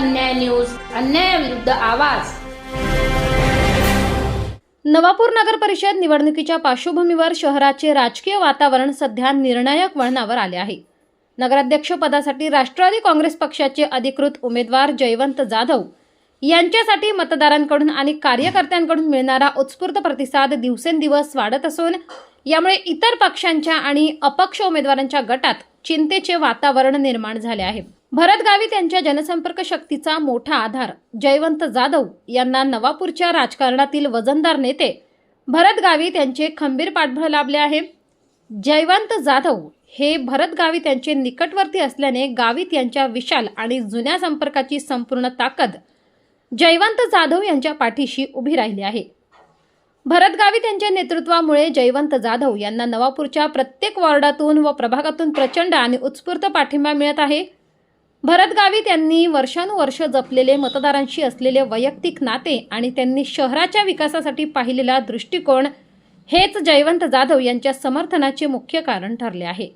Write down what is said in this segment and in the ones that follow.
अन्याय न्यूज अन्यायाविरुद्ध आवाज. नवापूर नगर परिषद निवडणुकीच्या पार्श्वभूमीवर शहराचे राजकीय वातावरण सध्या निर्णायक वळणावर आले आहे. नगराध्यक्ष पदासाठी राष्ट्रवादी काँग्रेस पक्षाचे अधिकृत उमेदवार जयवंत जाधव यांच्यासाठी मतदारांकडून आणि कार्यकर्त्यांकडून मिळणारा उत्स्फूर्त प्रतिसाद दिवसेंदिवस वाढत असून यामुळे इतर पक्षांच्या आणि अपक्ष उमेदवारांच्या गटात चिंतेचे वातावरण निर्माण झाले आहे. भरत गावित यांच्या जनसंपर्क शक्तीचा मोठा आधार. जयवंत जाधव यांना नवापूरच्या राजकारणातील वजनदार नेते. भरत गावित यांचे खंबीर पाठबळ लाभले आहे. जयवंत जाधव हे भरत गावित यांचे निकटवर्ती असल्याने गावित यांच्या विशाल आणि जुन्या संपर्काची संपूर्ण ताकद जयवंत जाधव यांच्या पाठीशी उभी राहिली आहे. भरत गावित यांच्या नेतृत्वामुळे जयवंत जाधव यांना नवापूरच्या प्रत्येक वॉर्डातून व प्रभागातून प्रचंड आणि उत्स्फूर्त पाठिंबा मिळत आहे. भरत गावित यांनी वर्षानुवर्ष जपलेले मतदारांशी असलेले वैयक्तिक नाते आणि त्यांनी शहराच्या विकासासाठी पाहिलेला दृष्टिकोन हेच जयवंत जाधव यांच्या समर्थनाचे मुख्य कारण ठरले आहे.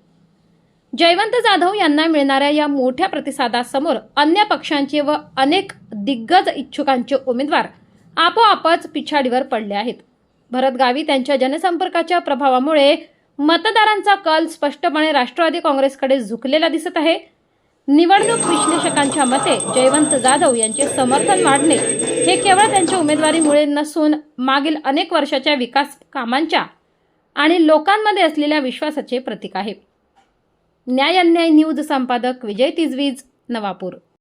जयवंत जाधव यांना मिळणाऱ्या या मोठ्या प्रतिसादासमोर अन्य पक्षांचे व अनेक दिग्गज इच्छुकांचे उमेदवार आपोआपच पिछाडीवर पडले आहेत. भरत गावी त्यांच्या जनसंपर्काच्या प्रभावामुळे मतदारांचा कल स्पष्टपणे राष्ट्रवादी काँग्रेसकडे झुकलेला दिसत आहे. निवडणूक विश्लेषकांच्या मते जयवंत जाधव यांचे समर्थन वाढणे हे केवळ त्यांच्या उमेदवारीमुळे नसून मागील अनेक वर्षाच्या विकास कामांच्या आणि लोकांमध्ये असलेल्या विश्वासाचे प्रतीक आहे. न्याय अन्याय न्यूज संपादक विजय तिजवीज नवापूर.